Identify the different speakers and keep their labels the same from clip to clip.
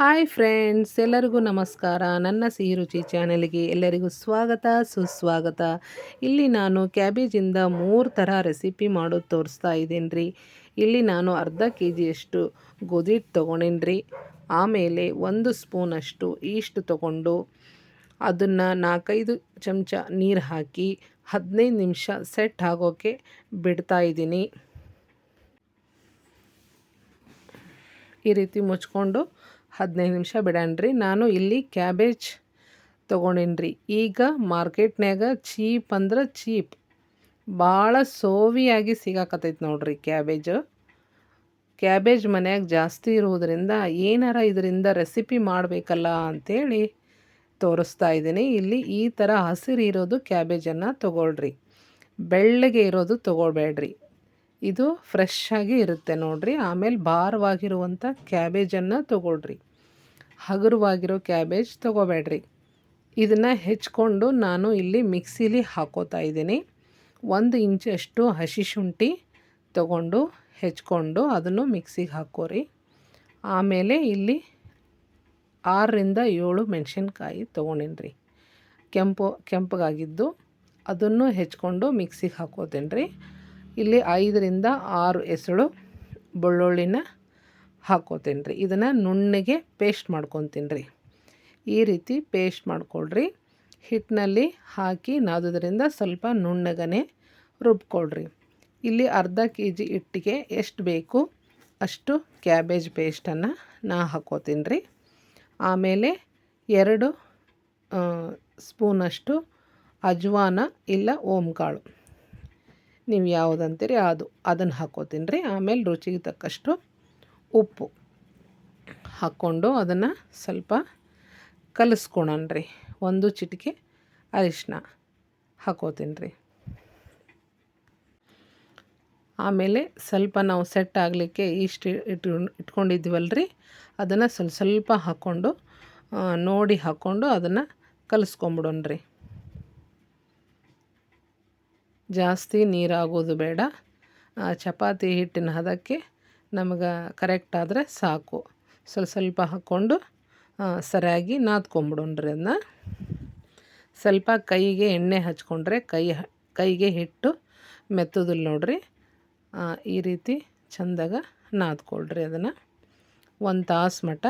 Speaker 1: Hi friends, ಎಲ್ಲರಿಗೂ ನಮಸ್ಕಾರ. ನನ್ನ ಸಿಹಿ ರುಚಿ ಚಾನೆಲ್ಗೆ ಎಲ್ಲರಿಗೂ ಸ್ವಾಗತ, ಸುಸ್ವಾಗತ. ಇಲ್ಲಿ ನಾನು ಕ್ಯಾಬೇಜಿಂದ ಮೂರು ಥರ ರೆಸಿಪಿ ಮಾಡೋದು ತೋರಿಸ್ತಾ ಇದ್ದೀನಿ. ರೀ ಇಲ್ಲಿ ನಾನು ಅರ್ಧ ಕೆ ಜಿಯಷ್ಟು ಗೋಧಿ ಹಿಟ್ಟು ರೀ ಆಮೇಲೆ ಒಂದು ಸ್ಪೂನಷ್ಟು ಈಸ್ಟ್ ತೊಗೊಂಡು ಅದನ್ನು ನಾಲ್ಕೈದು ಚಮಚ ನೀರು ಹಾಕಿ ಹದಿನೈದು ನಿಮಿಷ ಸೆಟ್ ಆಗೋಕ್ಕೆ ಬಿಡ್ತಾ ಇದ್ದೀನಿ. ಈ ರೀತಿ ಮುಚ್ಕೊಂಡು ಹದಿನೈದು ನಿಮಿಷ ಬಿಡಣ್ರಿ ನಾನು ಇಲ್ಲಿ ಕ್ಯಾಬೇಜ್ ತೊಗೊಂಡಿನ್ರಿ. ಈಗ ಮಾರ್ಕೆಟ್ನ್ಯಾಗ ಚೀಪ್ ಅಂದ್ರೆ ಚೀಪ್. ಭಾಳ ಸೋವಿಯಾಗಿ ಸಿಗಾಕತ್ತೈತೆ ನೋಡ್ರಿ ಕ್ಯಾಬೇಜ್. ಕ್ಯಾಬೇಜ್ ಮನ್ಯಾಗ ಜಾಸ್ತಿ ಇರುವುದರಿಂದ ಏನಾರ ಇದರಿಂದ ರೆಸಿಪಿ ಮಾಡಬೇಕಲ್ಲ ಅಂಥೇಳಿ ತೋರಿಸ್ತಾ ಇದ್ದೀನಿ. ಇಲ್ಲಿ ಈ ಥರ ಹಸಿರು ಇರೋದು ಕ್ಯಾಬೇಜನ್ನು ತೊಗೊಳ್ರಿ. ಬೆಳ್ಳಗೆ ಇರೋದು ತೊಗೊಳ್ಬೇಡ್ರಿ. ಇದು ಫ್ರೆಶ್ ಆಗಿ ಇರುತ್ತೆ ನೋಡಿರಿ. ಆಮೇಲೆ ಭಾರವಾಗಿರುವಂಥ ಕ್ಯಾಬೇಜನ್ನು ತಗೊಳ್ರಿ. ಹಗುರವಾಗಿರೋ ಕ್ಯಾಬೇಜ್ ತೊಗೋಬೇಡ್ರಿ. ಇದನ್ನು ಹೆಚ್ಕೊಂಡು ನಾನು ಇಲ್ಲಿ ಮಿಕ್ಸಿಲಿ ಹಾಕೋತಾ ಇದ್ದೀನಿ. ಒಂದು ಇಂಚಷ್ಟು ಹಸಿ ಶುಂಠಿ ತಗೊಂಡು ಹೆಚ್ಕೊಂಡು ಅದನ್ನು ಮಿಕ್ಸಿಗೆ ಹಾಕೋರಿ. ಆಮೇಲೆ ಇಲ್ಲಿ ಆರರಿಂದ ಏಳು ಮೆಣಸಿನ್ಕಾಯಿ ತೊಗೊಂಡಿನ್ರಿ. ಕೆಂಪು, ಕೆಂಪಗಾಗಿದ್ದು ಅದನ್ನು ಹೆಚ್ಕೊಂಡು ಮಿಕ್ಸಿಗೆ ಹಾಕೋತೀನಿ ರೀ ಇಲ್ಲಿ ಐದರಿಂದ ಆರು ಎಸಳು ಬೆಳ್ಳುಳ್ಳಿನ ಹಾಕೋತೀನಿ ರೀ ಇದನ್ನು ನುಣ್ಣಗೆ ಪೇಸ್ಟ್ ಮಾಡ್ಕೊತೀನಿ ರೀ ಈ ರೀತಿ ಪೇಸ್ಟ್ ಮಾಡ್ಕೊಳ್ರಿ. ಹಿಟ್ಟಿನಲ್ಲಿ ಹಾಕಿ ನಾದೋದ್ರಿಂದ ಸ್ವಲ್ಪ ನುಣ್ಣಗನೆ ರುಬ್ಕೊಳ್ರಿ. ಇಲ್ಲಿ ಅರ್ಧ ಕೆ ಜಿ ಹಿಟ್ಟಿಗೆ ಎಷ್ಟು ಬೇಕು ಅಷ್ಟು ಕ್ಯಾಬೇಜ್ ಪೇಸ್ಟನ್ನು ನಾ ಹಾಕೋತೀನಿ ರೀ ಆಮೇಲೆ ಎರಡು ಸ್ಪೂನಷ್ಟು ಅಜ್ವಾನ ಇಲ್ಲ ಓಂಕಾಳು. ನೀವು ಯಾವುದಂತೀರಿ ಅದು, ಅದನ್ನು ಹಾಕೋತೀನಿ ರೀ ಆಮೇಲೆ ರುಚಿಗೆ ತಕ್ಕಷ್ಟು ಉಪ್ಪು ಹಾಕ್ಕೊಂಡು ಅದನ್ನು ಸ್ವಲ್ಪ ಕಲಿಸ್ಕೊಳಣ್ರಿ ಒಂದು ಚಿಟಿಕೆ ಅರಿಶಿನ ಹಾಕೋತೀನಿ ರೀ ಆಮೇಲೆ ಸ್ವಲ್ಪ ನಾವು ಸೆಟ್ ಆಗಲಿಕ್ಕೆ ಇಷ್ಟು ಇಟ್ಟು ರೀ ಅದನ್ನು ಸ್ವಲ್ಪ ಸ್ವಲ್ಪ ಹಾಕ್ಕೊಂಡು ನೋಡಿ ಹಾಕ್ಕೊಂಡು ಅದನ್ನು ಕಲಿಸ್ಕೊಂಬಿಡೋಣ್ರಿ. ಜಾಸ್ತಿ ನೀರಾಗೋದು ಬೇಡ. ಚಪಾತಿ ಹಿಟ್ಟಿನ ಹದಕ್ಕೆ ನಮಗೆ ಕರೆಕ್ಟ್ ಆದರೆ ಸಾಕು. ಸ್ವಲ್ಪ ಸ್ವಲ್ಪ ಹಾಕ್ಕೊಂಡು ಸರಿಯಾಗಿ ನಾದ್ಕೊಂಬಿಡೋಣ್ರಿ ಅದನ್ನ ಸ್ವಲ್ಪ ಕೈಗೆ ಎಣ್ಣೆ ಹಚ್ಕೊಂಡ್ರೆ ಕೈ, ಕೈಗೆ ಹಿಟ್ಟು ಮೆತ್ತದಿಲ್ಲ ನೋಡ್ರಿ. ಈ ರೀತಿ ಚಂದಾಗ ನಾದ್ಕೊಳ್ರಿ ಅದನ್ನು ಒಂದು ತಾಸು ಮಟ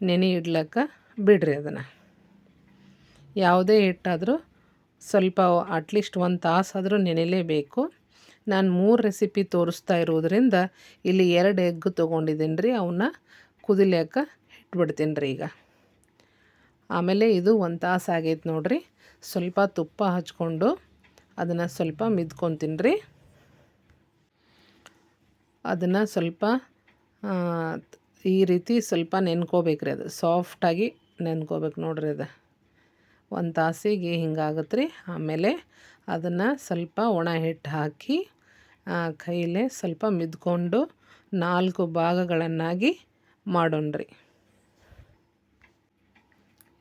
Speaker 1: ನೆನೆ ಇಡ್ಲಕ್ಕ ಬಿಡ್ರಿ ಅದನ್ನು ಯಾವುದೇ ಹಿಟ್ಟಾದರೂ ಸ್ವಲ್ಪ ಅಟ್ಲೀಸ್ಟ್ ಒಂದು ತಾಸಾದರೂ ನೆನೆಯಲೇಬೇಕು ನಾನು ಮೂರು ರೆಸಿಪಿ ತೋರಿಸ್ತಾ ಇರೋದ್ರಿಂದ ಇಲ್ಲಿ ಎರಡು ಎಗ್ ತೊಗೊಂಡಿದ್ದೀನಿ ರೀ, ಅವನ್ನ ಕುದಿಲಿಯಾಕ ಇಟ್ಬಿಡ್ತೀನಿ ರೀ ಈಗ. ಆಮೇಲೆ ಇದು ಒಂದು ತಾಸು ಆಗೈತೆ ನೋಡಿರಿ, ಸ್ವಲ್ಪ ತುಪ್ಪ ಹಚ್ಕೊಂಡು ಅದನ್ನು ಸ್ವಲ್ಪ ಮಿದ್ಕೊತೀನಿ ರೀ. ಅದನ್ನು ಸ್ವಲ್ಪ ಈ ರೀತಿ ಸ್ವಲ್ಪ ನೆನ್ಕೋಬೇಕ್ರಿ ಅದು, ಸಾಫ್ಟಾಗಿ ನೆನ್ಕೋಬೇಕು ನೋಡ್ರಿ ಅದು. ಒಂದು ತಾಸಿಗೆ ಹಿಂಗಾಗತ್ತೆ ರೀ ಆಮೇಲೆ ಅದನ್ನು ಸ್ವಲ್ಪ ಒಣ ಹಿಟ್ಟು ಹಾಕಿ ಕೈಲೇ ಸ್ವಲ್ಪ ಮಿದ್ಕೊಂಡು ನಾಲ್ಕು ಭಾಗಗಳನ್ನಾಗಿ ಮಾಡೋಣ್ರಿ.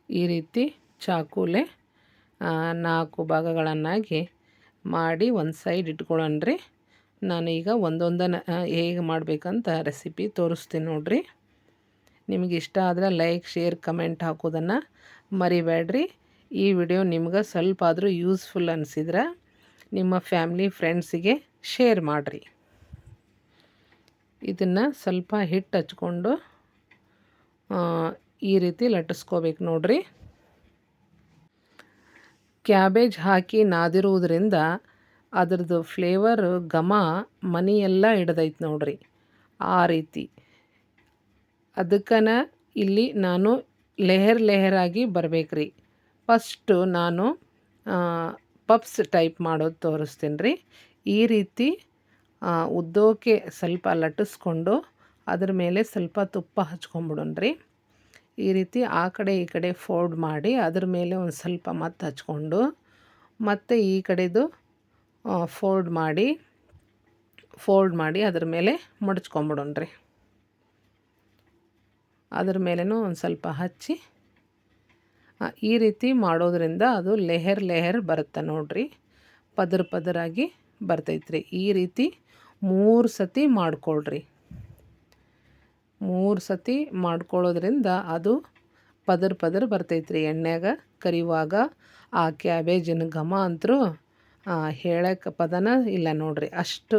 Speaker 1: ಈ ರೀತಿ ಚಾಕುಲೆ ನಾಲ್ಕು ಭಾಗಗಳನ್ನಾಗಿ ಮಾಡಿ ಒಂದು ಸೈಡ್ ಇಟ್ಕೊಳ್ಳೋಣ್ರಿ. ನಾನೀಗ ಒಂದೊಂದನ್ನು ಹೇಗೆ ಮಾಡಬೇಕಂತ ರೆಸಿಪಿ ತೋರಿಸ್ತೀನಿ ನೋಡಿರಿ. ನಿಮಗೆ ಇಷ್ಟ ಆದರೆ ಲೈಕ್, ಶೇರ್, ಕಮೆಂಟ್ ಹಾಕೋದನ್ನು ಮರಿಬೇಡ್ರಿ. ಈ ವಿಡಿಯೋ ನಿಮ್ಗೆ ಸ್ವಲ್ಪ ಆದರೂ ಯೂಸ್ಫುಲ್ ಅನಿಸಿದ್ರೆ ನಿಮ್ಮ ಫ್ಯಾಮ್ಲಿ ಫ್ರೆಂಡ್ಸಿಗೆ ಶೇರ್ ಮಾಡಿರಿ. ಇದನ್ನು ಸ್ವಲ್ಪ ಹಿಟ್ಟು ಹಚ್ಕೊಂಡು ಈ ರೀತಿ ಲಟ್ಟಿಸ್ಕೋಬೇಕು ನೋಡ್ರಿ. ಕ್ಯಾಬೇಜ್ ಹಾಕಿ ನಾದಿರುವುದರಿಂದ ಅದ್ರದ್ದು ಫ್ಲೇವರ್, ಘಮ ಮನೆಯೆಲ್ಲ ಹಿಡ್ದೈತೆ ನೋಡ್ರಿ ಆ ರೀತಿ. ಅದಕ್ಕನ ಇಲ್ಲಿ ನಾನು ಲೆಹರ್ ಲೆಹರಾಗಿ ಬರಬೇಕ್ರಿ. ಫಸ್ಟು ನಾನು ಪಪ್ಸ್ ಟೈಪ್ ಮಾಡೋದು ತೋರಿಸ್ತೀನಿ ರೀ ಈ ರೀತಿ ಉದ್ದೋಕೆ ಸ್ವಲ್ಪ ಲಟ್ಟಿಸ್ಕೊಂಡು ಅದ್ರ ಮೇಲೆ ಸ್ವಲ್ಪ ತುಪ್ಪ ಹಚ್ಕೊಂಬಿಡೋಣ್ರಿ. ಈ ರೀತಿ ಆ ಕಡೆ ಈ ಕಡೆ ಫೋಲ್ಡ್ ಮಾಡಿ ಅದ್ರ ಮೇಲೆ ಒಂದು ಸ್ವಲ್ಪ ಮತ್ತೆ ಹಚ್ಕೊಂಡು, ಮತ್ತು ಈ ಕಡೆದು ಫೋಲ್ಡ್ ಮಾಡಿ ಫೋಲ್ಡ್ ಮಾಡಿ ಅದ್ರ ಮೇಲೆ ಮಡಚ್ಕೊಂಬಿಡೋಣ್ರಿ. ಅದ್ರ ಮೇಲೂ ಒಂದು ಸ್ವಲ್ಪ ಹಚ್ಚಿ ಈ ರೀತಿ ಮಾಡೋದ್ರಿಂದ ಅದು ಲೆಹರ್ ಲೆಹರ್ ಬರುತ್ತೆ ನೋಡ್ರಿ. ಪದರ ಪದರಾಗಿ ಬರ್ತೈತೆ ಬರ್ತೈತ್ರಿ. ಈ ರೀತಿ ಮೂರು ಸತಿ ಮಾಡ್ಕೊಳ್ರಿ. ಮೂರು ಸತಿ ಮಾಡ್ಕೊಳ್ಳೋದ್ರಿಂದ ಅದು ಪದರ್ ಪದರ್ ಬರ್ತೈತ್ರಿ. ಎಣ್ಣೆಗ ಕರಿಯುವಾಗ ಆ ಕ್ಯಾಬೇಜಿನ ಘಮ ಅಂತರೂ ಹೇಳಕ್ಕೆ ಪದನ ಇಲ್ಲ ನೋಡ್ರಿ. ಅಷ್ಟು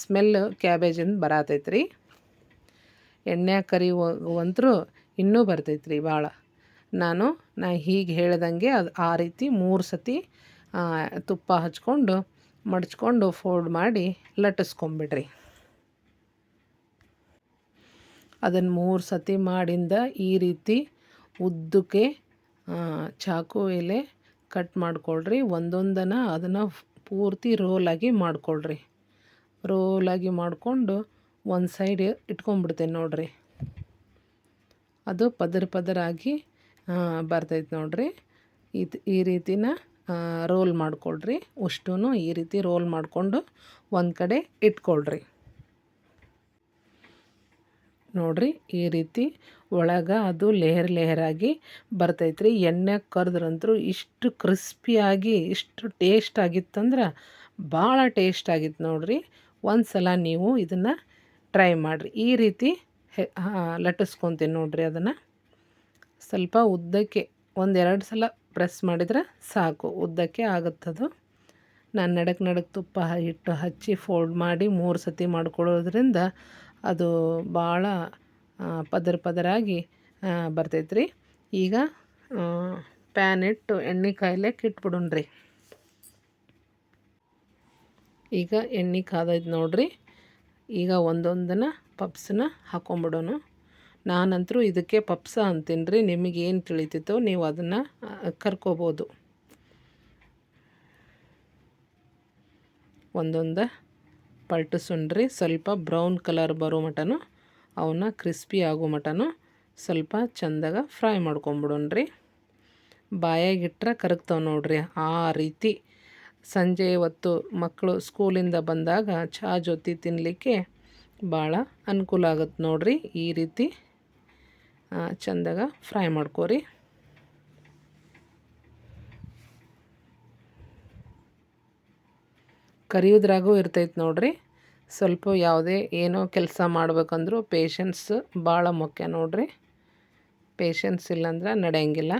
Speaker 1: ಸ್ಮೆಲ್ ಕ್ಯಾಬೇಜಿಂದ ಬರತೈತ್ರಿ. ಎಣ್ಣೆ ಕರಿಯುವಂತರೂ ಇನ್ನೂ ಬರ್ತೈತ್ರಿ ಭಾಳ. ನಾನು, ನಾ ಹೀಗೆ ಹೇಳ್ದಂಗೆ ಅದು ಆ ರೀತಿ ಮೂರು ಸತಿ ತುಪ್ಪ ಹಚ್ಕೊಂಡು ಮಡಚ್ಕೊಂಡು ಫೋಲ್ಡ್ ಮಾಡಿ ಲಟ್ಟಿಸ್ಕೊಂಬಿಡ್ರಿ. ಅದನ್ನು ಮೂರು ಸತಿ ಮಾಡಿಂದ ಈ ರೀತಿ ಉದ್ದಕ್ಕೆ ಚಾಕು ಎಲೆ ಕಟ್ ಮಾಡಿಕೊಳ್ರಿ. ಒಂದೊಂದನ್ನು ಅದನ್ನು ಪೂರ್ತಿ ರೋಲಾಗಿ ಮಾಡ್ಕೊಳ್ರಿ. ರೋಲಾಗಿ ಮಾಡಿಕೊಂಡು ಒಂದು ಸೈಡ್ ಇಟ್ಕೊಂಡ್ಬಿಡ್ತೇನೆ ನೋಡಿರಿ. ಅದು ಪದರ ಪದರಾಗಿ ಬರ್ತೈತೆ ನೋಡಿರಿ. ಇದು, ಈ ರೀತಿನ ರೋಲ್ ಮಾಡಿಕೊಳ್ರಿ. ಅಷ್ಟೂ ಈ ರೀತಿ ರೋಲ್ ಮಾಡಿಕೊಂಡು ಒಂದು ಕಡೆ ಇಟ್ಕೊಳ್ರಿ. ನೋಡಿರಿ, ಈ ರೀತಿ ಒಳಗೆ ಅದು ಲೇಯರ್ ಲೇಯರಾಗಿ ರೀ ಎಣ್ಣೆ ಕರೆದ್ರಂತೂ ಇಷ್ಟು ಕ್ರಿಸ್ಪಿಯಾಗಿ ಇಷ್ಟು ಟೇಸ್ಟ್ ಆಗಿತ್ತಂದ್ರೆ ಭಾಳ ಟೇಸ್ಟ್ ಆಗಿತ್ತು ನೋಡಿರಿ. ಒಂದು ಸಲ ನೀವು ಇದನ್ನು ಟ್ರೈ ಮಾಡಿರಿ. ಈ ರೀತಿ ಲಟ್ಟಿಸ್ಕೊತೀನಿ ನೋಡಿರಿ ಅದನ್ನು. ಸ್ವಲ್ಪ ಉದ್ದಕ್ಕೆ ಒಂದೆರಡು ಸಲ ಪ್ರೆಸ್ ಮಾಡಿದರೆ ಸಾಕು. ಉದ್ದಕ್ಕೆ ಆಗುತ್ತದು. ನಾನು ನಡಕ್ಕೆ ನಡಕ್ಕೆ ತುಪ್ಪ ಹಿಟ್ಟು ಹಚ್ಚಿ ಫೋಲ್ಡ್ ಮಾಡಿ ಮೂರು ಸತಿ ಮಾಡ್ಕೊಳ್ಳೋದ್ರಿಂದ ಅದು ಭಾಳ ಪದರ ಪದರಾಗಿ ಬರ್ತೈತ್ರಿ. ಈಗ ಪ್ಯಾನ್ ಇಟ್ಟು ಎಣ್ಣೆ ಕಾಯ್ಲಿಕ್ಕೆ ಇಟ್ಬಿಡೋಣ್ರಿ ಈಗ ಎಣ್ಣೆ ಕಾದೈತೆ ನೋಡ್ರಿ. ಈಗ ಒಂದೊಂದನ್ನು ಪಪ್ಸನ್ನ ಹಾಕೊಂಬಿಡೋಣ. ನಾನಂತರೂ ಇದಕ್ಕೆ ಪಪ್ಸ ಅಂತೀನಿ ರೀ ನಿಮಗೇನು ತಿಳಿತಿತ್ತೋ ನೀವು ಅದನ್ನು ಕರ್ಕೋಬೋದು. ಒಂದೊಂದು ಪಲ್ಟಿಸ್ಕೊಂಡ್ರಿ ಸ್ವಲ್ಪ ಬ್ರೌನ್ ಕಲರ್ ಬರೋ ಮಟನು, ಅವನ್ನ ಕ್ರಿಸ್ಪಿ ಆಗೋ ಮಟನು, ಸ್ವಲ್ಪ ಚಂದಾಗ ಫ್ರೈ ಮಾಡ್ಕೊಂಬಿಡೋಣ್ರಿ. ಬಾಯಾಗಿಟ್ರೆ ಕರಗ್ತಾವೆ ನೋಡ್ರಿ, ಆ ರೀತಿ. ಸಂಜೆ ಹೊತ್ತು ಮಕ್ಕಳು ಸ್ಕೂಲಿಂದ ಬಂದಾಗ ಚಹಾ ಜೊತೆ ತಿನ್ನಲಿಕ್ಕೆ ಭಾಳ ಅನುಕೂಲ ಆಗುತ್ತೆ ನೋಡ್ರಿ, ಈ ರೀತಿ. ಚಂದಾಗ ಫ್ರೈ ಮಾಡ್ಕೋರಿ. ಕರಿಯೋದ್ರಾಗೂ ಇರ್ತೈತೆ ನೋಡ್ರಿ. ಸ್ವಲ್ಪ ಯಾವುದೇ ಏನೋ ಕೆಲಸ ಮಾಡ್ಬೇಕಂದ್ರೂ ಪೇಷನ್ಸ್ ಭಾಳ ಮುಖ್ಯ ನೋಡ್ರಿ. ಪೇಷನ್ಸ್ ಇಲ್ಲಂದ್ರೆ ನಡೆಯಂಗಿಲ್ಲ.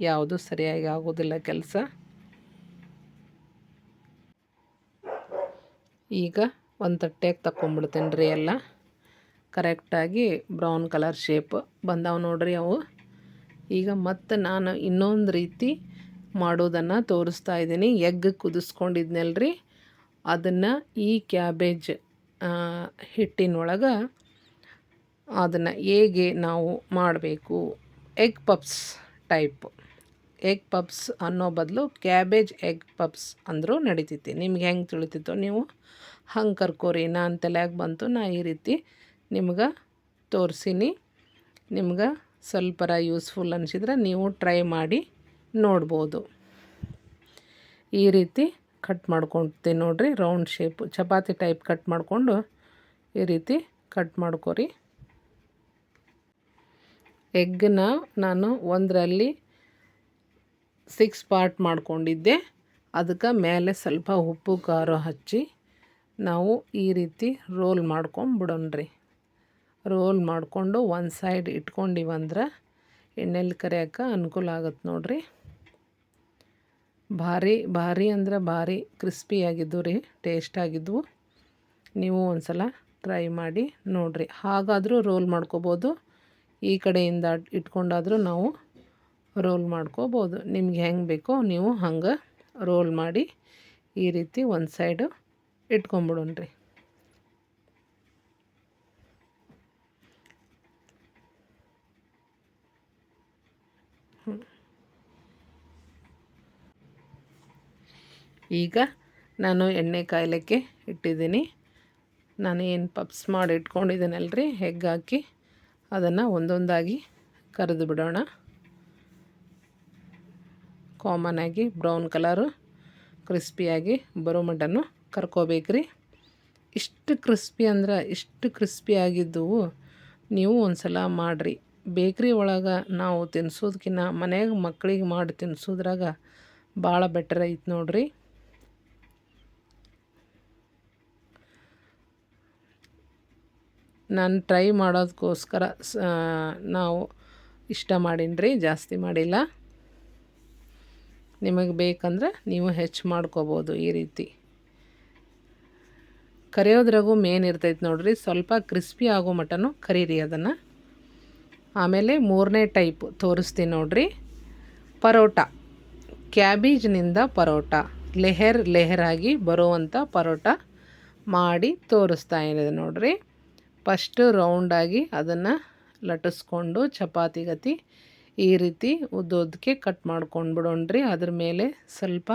Speaker 1: ಯಾವುದು ಸರಿಯಾಗಿ ಆಗೋದಿಲ್ಲ ಕೆಲಸ. ಈಗ ಒಂದು ತಟ್ಟೆಗೆ ತಗೊಂಬಿಡ್ತೀನಿ ರೀ ಎಲ್ಲ. ಕರೆಕ್ಟಾಗಿ ಬ್ರೌನ್ ಕಲರ್ ಶೇಪ್ ಬಂದಾವೆ ನೋಡ್ರಿ ಅವು. ಈಗ ಮತ್ತೆ ನಾನು ಇನ್ನೊಂದು ರೀತಿ ಮಾಡೋದನ್ನು ತೋರಿಸ್ತಾ ಇದ್ದೀನಿ. ಎಗ್ ಕುದಿಸ್ಕೊಂಡಿದ್ನಲ್ರಿ. ಅದನ್ನು ಈ ಕ್ಯಾಬೇಜ್ ಹಿಟ್ಟಿನೊಳಗೆ ಅದನ್ನು ಹೇಗೆ ನಾವು ಮಾಡಬೇಕು? Egg puffs type egg puffs ಅನ್ನೋ ಬದಲು ಕ್ಯಾಬೇಜ್ ಎಗ್ ಪಪ್ಸ್ ಅಂದರೂ ನಡೀತೈತಿ ನಿಮ್ಗೆ ಹೆಂಗೆ ತಿಳಿತಿತ್ತೋ ನೀವು? ಹಂಗೆ ಕರ್ಕೋರಿ ನಾನು ತಲೆಯಾಗ ಬಂತು ನಾ ಈ ರೀತಿ ನಿಮ್ಗೆ ತೋರಿಸೀನಿ. ನಿಮ್ಗೆ ಸ್ವಲ್ಪರ ಯೂಸ್ಫುಲ್ ಅನಿಸಿದ್ರೆ ನೀವು ಟ್ರೈ ಮಾಡಿ ನೋಡ್ಬೋದು. ಈ ರೀತಿ ಕಟ್ ಮಾಡ್ಕೊತೀನಿ ನೋಡಿರಿ, round shape, chapati type cut ಮಾಡಿಕೊಂಡು ಈ ರೀತಿ ಕಟ್ ಮಾಡ್ಕೊರಿ. ಎಗ್ನ ನಾನು ಒಂದರಲ್ಲಿ ಸಿಕ್ಸ್ ಪಾರ್ಟ್ ಮಾಡ್ಕೊಂಡಿದ್ದೆ. ಅದಕ್ಕೆ ಮೇಲೆ ಸ್ವಲ್ಪ ಉಪ್ಪು, ಖಾರ ಹಚ್ಚಿ ನಾವು ಈ ರೀತಿ ರೋಲ್ ಮಾಡ್ಕೊಂಬಿಡೋಣ್ರಿ. ರೋಲ್ ಮಾಡಿಕೊಂಡು ಒಂದು ಸೈಡ್ ಇಟ್ಕೊಂಡಿವಂದ್ರೆ ಎಣ್ಣೆಲಿ ಕರಿಯೋಕ್ಕೆ ಅನುಕೂಲ ಆಗುತ್ತೆ ನೋಡಿರಿ. ಭಾರಿ ಭಾರಿ ಅಂದ್ರೆ ಭಾರಿ ಕ್ರಿಸ್ಪಿಯಾಗಿದ್ದು ರೀ, ಟೇಸ್ಟ್ ಆಗಿದ್ವು. ನೀವು ಒಂದು ಸಲ ಟ್ರೈ ಮಾಡಿ ನೋಡಿರಿ. ಹಾಗಾದರೂ ರೋಲ್ ಮಾಡ್ಕೋಬೋದು. ಈ ಕಡೆಯಿಂದ ಇಟ್ಕೊಂಡಾದರೂ ನಾವು ರೋಲ್ ಮಾಡ್ಕೋಬೋದು. ನಿಮ್ಗೆ ಹೆಂಗೆ ಬೇಕೋ ನೀವು ಹಂಗೆ ರೋಲ್ ಮಾಡಿ ಈ ರೀತಿ ಒಂದು ಸೈಡು ಇಟ್ಕೊಂಬಿಡೋಣ್ರಿ. ಈಗ ನಾನು ಎಣ್ಣೆ ಕಾಯ್ಲಿಕ್ಕೆ ಇಟ್ಟಿದ್ದೀನಿ. ನಾನು ಏನು ಪಪ್ಸ್ ಮಾಡಿ ಇಟ್ಕೊಂಡಿದ್ದೀನಲ್ರಿ? ಹೆಗ್ ಹಾಕಿ ಅದನ್ನು ಒಂದೊಂದಾಗಿ ಕರೆದು ಬಿಡೋಣ. ಕಾಮನ್ ಆಗಿ ಬ್ರೌನ್ ಕಲರು ಕ್ರಿಸ್ಪಿಯಾಗಿ ಬರೋ ಮಟನ್ನು ಕರ್ಕೋಬೇಕ್ರಿ. ಇಷ್ಟು ಕ್ರಿಸ್ಪಿ ಅಂದ್ರೆ ಇಷ್ಟು ಕ್ರಿಸ್ಪಿ ಆಗಿದ್ದವು ನೀವು ಒಂದು ಸಲ ಮಾಡಿರಿ. ಬೇಕ್ರಿ ಒಳಗೆ ನಾವು ತಿನ್ಸೋದಕ್ಕಿಂತ ಮನೆಗೆ ಮಕ್ಕಳಿಗೆ ಮಾಡಿ ತಿನ್ಸೋದ್ರಾಗ ಭಾಳ ಬೆಟರ್ ಐತೆ ನೋಡಿರಿ. ನಾನು ಟ್ರೈ ಮಾಡೋದಕ್ಕೋಸ್ಕರ ನಾವು ಇಷ್ಟ ಮಾಡೀನಿ ಜಾಸ್ತಿ ಮಾಡಿಲ್ಲ. ನಿಮಗೆ ಬೇಕಂದ್ರೆ ನೀವು ಹೆಚ್ಚು ಮಾಡ್ಕೋಬೋದು ಈ ರೀತಿ. ಕರಿಯೋದ್ರಾಗೂ ಮೇನ್ ಇರ್ತೈತೆ ನೋಡಿರಿ, ಸ್ವಲ್ಪ ಕ್ರಿಸ್ಪಿ ಆಗೋ ಮಟನು ಕರೀರಿ ಅದನ್ನು. ಆಮೇಲೆ ಮೂರನೇ ಟೈಪ್ ತೋರಿಸ್ತೀನಿ ನೋಡಿರಿ, ಪರೋಟ. ಕ್ಯಾಬೇಜ್ನಿಂದ ಪರೋಟ, ಲೆಹರ್ ಲೆಹರಾಗಿ ಬರುವಂಥ ಪರೋಟ ಮಾಡಿ ತೋರಿಸ್ತಾ ಇದೆ ನೋಡ್ರಿ. ಫಸ್ಟು ರೌಂಡಾಗಿ ಅದನ್ನು ಲಟ್ಟಿಸ್ಕೊಂಡು ಚಪಾತಿ ಗತಿ ಈ ರೀತಿ ಉದ್ದೋದಕ್ಕೆ ಕಟ್ ಮಾಡ್ಕೊಂಡು ಬಿಡೋಣ್ರಿ ಅದ್ರ ಮೇಲೆ ಸ್ವಲ್ಪ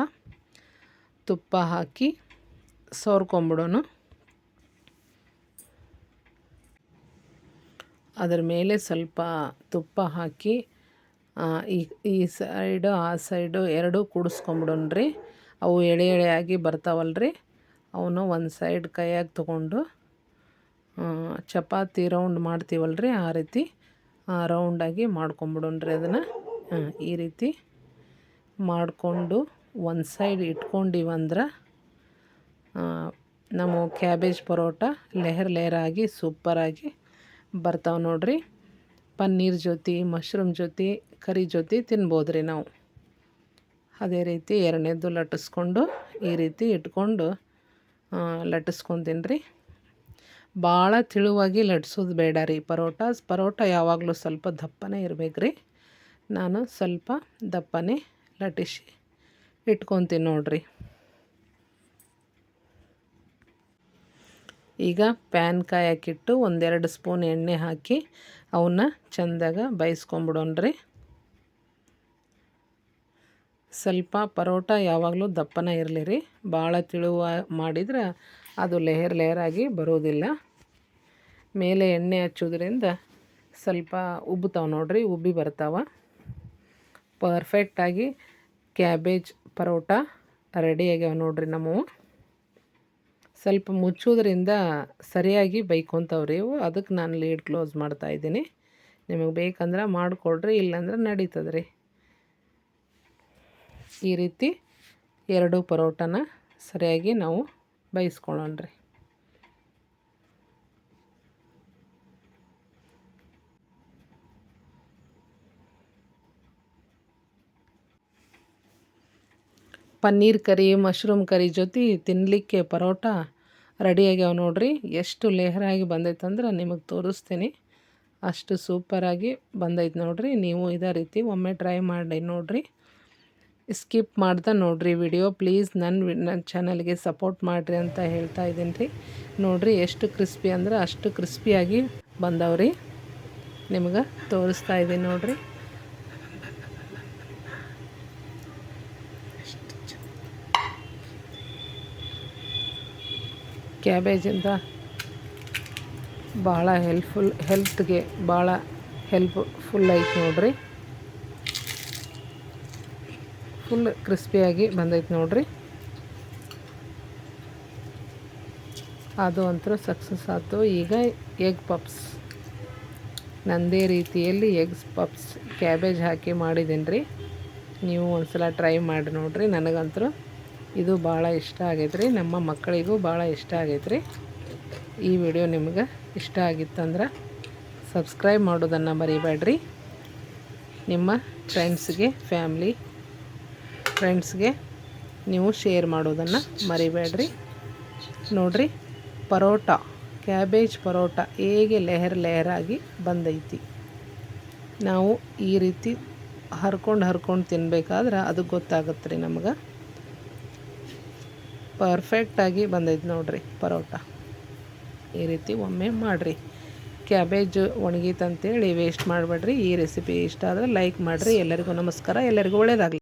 Speaker 1: ತುಪ್ಪ ಹಾಕಿ ಸೋರ್ಕೊಂಬಿಡೋಣ ಅದ್ರ ಮೇಲೆ ಸ್ವಲ್ಪ ತುಪ್ಪ ಹಾಕಿ ಈ ಈ ಸೈಡು ಆ ಸೈಡು ಎರಡೂ ಕೂಡಿಸ್ಕೊಂಬಿಡೋಣ್ರಿ ಅವು ಎಳೆ ಎಳೆಯಾಗಿ ಬರ್ತಾವಲ್ರಿ. ಅವನು ಒಂದು ಸೈಡ್ ಕೈಯಾಗಿ ತೊಗೊಂಡು ಚಪಾತಿ ರೌಂಡ್ ಮಾಡ್ತೀವಲ್ರಿ, ಆ ರೀತಿ ರೌಂಡಾಗಿ ಮಾಡ್ಕೊಂಬಿಡೋಣ್ರಿ ಅದನ್ನು. ಈ ರೀತಿ ಮಾಡಿಕೊಂಡು ಒಂದು ಸೈಡ್ ಇಟ್ಕೊಂಡಿವಂದ್ರೆ ನಮ್ಮ ಕ್ಯಾಬೇಜ್ ಪರೋಟ ಲೆಹರ್ ಲೆಹರಾಗಿ ಸೂಪರಾಗಿ ಬರ್ತಾವೆ ನೋಡ್ರಿ. ಪನ್ನೀರ್ ಜೊತೆ ಮಶ್ರೂಮ್ ಜೊತೆ, ಕರಿ ಜೊತೆ ತಿನ್ಬೋದು ರೀ ನಾವು. ಅದೇ ರೀತಿ ಎರಡನೇದು ಲಟ್ಟಿಸ್ಕೊಂಡು ಈ ರೀತಿ ಇಟ್ಕೊಂಡು ಲಟ್ಟಿಸ್ಕೊತೀನಿ ರೀ ಭಾಳ ತಿಳುವಾಗಿ ಲಟ್ಸೋದು ಬೇಡ ರೀ ಪರೋಟ. ಪರೋಟ ಯಾವಾಗಲೂ ಸ್ವಲ್ಪ ದಪ್ಪನೇ ಇರಬೇಕು ರೀ. ನಾನು ಸ್ವಲ್ಪ ದಪ್ಪನೇ ಲಟ್ಟಿಸಿ ಇಟ್ಕೊತೀನಿ ನೋಡ್ರಿ. ಈಗ ಪ್ಯಾನ್ ಕಾಯಕ್ಕಿಟ್ಟು ಒಂದೆರಡು ಸ್ಪೂನ್ ಎಣ್ಣೆ ಹಾಕಿ ಅವನ್ನ ಚೆಂದಾಗ ರೀ. ಸ್ವಲ್ಪ ಪರೋಟ ಯಾವಾಗಲೂ ದಪ್ಪನೇ ಇರಲಿ ರೀ. ಭಾಳ ತಿಳುವ ಮಾಡಿದ್ರೆ ಅದು ಲೇಯರ್ ಆಗಿ ಬರೋದಿಲ್ಲ. ಮೇಲೆ ಎಣ್ಣೆ ಹಚ್ಚೋದ್ರಿಂದ ಸ್ವಲ್ಪ ಉಬ್ಬುತ್ತಾವೆ ನೋಡ್ರಿ, ಉಬ್ಬಿ ಬರ್ತಾವೆ. ಪರ್ಫೆಕ್ಟಾಗಿ ಕ್ಯಾಬೇಜ್ ಪರೋಟ ರೆಡಿ ಆಗ್ಯಾವ ನೋಡ್ರಿ ನಮ್ಮವು ಸ್ವಲ್ಪ ಮುಚ್ಚೋದ್ರಿಂದ ಸರಿಯಾಗಿ ಬೈಕೊತಾವ್ರಿ ಇವು. ಅದಕ್ಕೆ ನಾನು ಲೀಡ್ ಕ್ಲೋಸ್ ಮಾಡ್ತಾಯಿದ್ದೀನಿ ನಿಮಗೆ ಬೇಕಂದ್ರೆ ಮಾಡಿಕೊಡ್ರಿ, ಇಲ್ಲಾಂದ್ರೆ ನಡೀತದ್ರಿ ಈ ರೀತಿ ಎರಡು ಪರೋಟನ ಸರಿಯಾಗಿ ನಾವು ಬೇಯಿಸ್ಕೊಳ್ಳೋಣ್ರಿ ಪನ್ನೀರ್ ಕರಿ, ಮಶ್ರೂಮ್ ಕರಿ ಜೊತೆ ತಿನ್ನಲಿಕ್ಕೆ ಪರೋಟ ರೆಡಿ ಆಗ್ಯಾವ ನೋಡ್ರಿ. ಎಷ್ಟು ಲೇಹರಾಗಿ ಬಂದೈತೆ ಅಂದ್ರೆ ನಿಮಗೆ ತೋರಿಸ್ತೀನಿ. ಅಷ್ಟು ಸೂಪರಾಗಿ ಬಂದೈತೆ ನೋಡ್ರಿ. ನೀವು ಇದೇ ರೀತಿ ಒಮ್ಮೆ ಟ್ರೈ ಮಾಡಿ ನೋಡಿರಿ. ಸ್ಕಿಪ್ ಮಾಡ್ತಾ ನೋಡಿರಿ ವಿಡಿಯೋ. ಪ್ಲೀಸ್ ನನ್ನ ನನ್ನ ಚಾನಲ್ಗೆ ಸಪೋರ್ಟ್ ಮಾಡಿರಿ ಅಂತ ಹೇಳ್ತಾ ಇದ್ದೀನಿ ರೀ. ನೋಡಿರಿ ಎಷ್ಟು ಕ್ರಿಸ್ಪಿ ಅಂದ್ರೆ ಅಷ್ಟು ಕ್ರಿಸ್ಪಿಯಾಗಿ ಬಂದವ್ರಿ. ನಿಮ್ಗೆ ತೋರಿಸ್ತಾ ಇದ್ದೀನಿ ನೋಡಿರಿ. ಕ್ಯಾಬೇಜಿಂದ ಭಾಳ ಹೆಲ್ಪ್ಫುಲ್, ಹೆಲ್ತ್ಗೆ ಭಾಳ ಹೆಲ್ಪ್, ಫುಲ್ ಐತೆ ನೋಡ್ರಿ. ಫುಲ್ ಕ್ರಿಸ್ಪಿಯಾಗಿ ಬಂದೈತೆ ನೋಡ್ರಿ. ಅದು ಅಂತೂ ಸಕ್ಸಸ್ ಆಯಿತು. ಈಗ ಎಗ್ ಪಪ್ಸ್. ನಂದೇ ರೀತಿಯಲ್ಲಿ ಎಗ್ಸ್, ಪಪ್ಸ್, ಕ್ಯಾಬೇಜ್ ಹಾಕಿ ಮಾಡಿದ್ದೀನಿ ರೀ ನೀವು ಒಂದು ಸಲ ಟ್ರೈ ಮಾಡಿ ನೋಡಿರಿ. ನನಗಂತೂ ಇದು ಭಾಳ ಇಷ್ಟ ಆಗೈತೆ ರೀ ನಮ್ಮ ಮಕ್ಕಳಿಗೂ ಭಾಳ ಇಷ್ಟ ಆಗೈತೆ ರೀ ಈ ವಿಡಿಯೋ ನಿಮ್ಗೆ ಇಷ್ಟ ಆಗಿತ್ತಂದ್ರೆ ಸಬ್ಸ್ಕ್ರೈಬ್ ಮಾಡೋದನ್ನು ಮರಿಬೇಡ್ರಿ. ನಿಮ್ಮ ಫ್ರೆಂಡ್ಸ್ಗೆ ಫ್ಯಾಮ್ಲಿ ಫ್ರೆಂಡ್ಸ್ಗೆ ನೀವು ಶೇರ್ ಮಾಡೋದನ್ನು ಮರಿಬೇಡ್ರಿ. ನೋಡ್ರಿ, ಪರೋಟ ಕ್ಯಾಬೇಜ್ ಪರೋಟ ಹೇಗೆ ಲೆಹರ್ ಲೆಹರಾಗಿ ಬಂದೈತಿ. ನಾವು ಈ ರೀತಿ ಹರ್ಕೊಂಡು ಹರ್ಕೊಂಡು ತಿನ್ಬೇಕಾದ್ರೆ ಅದು ಗೊತ್ತಾಗುತ್ತೆ ರೀ ನಮ್ಗೆ ಪರ್ಫೆಕ್ಟಾಗಿ ಬಂದೈತಿ ನೋಡ್ರಿ ಪರೋಟ. ಈ ರೀತಿ ಒಮ್ಮೆ ಮಾಡಿರಿ. ಕ್ಯಾಬೇಜ್ ಒಣಗೀತಂತೇಳಿ ವೇಸ್ಟ್ ಮಾಡಬೇಡ್ರಿ. ಈ ರೆಸಿಪಿ ಇಷ್ಟ ಆದರೆ ಲೈಕ್ ಮಾಡಿರಿ. ಎಲ್ಲರಿಗೂ ನಮಸ್ಕಾರ. ಎಲ್ಲರಿಗೂ ಒಳ್ಳೆಯದಾಗಲಿ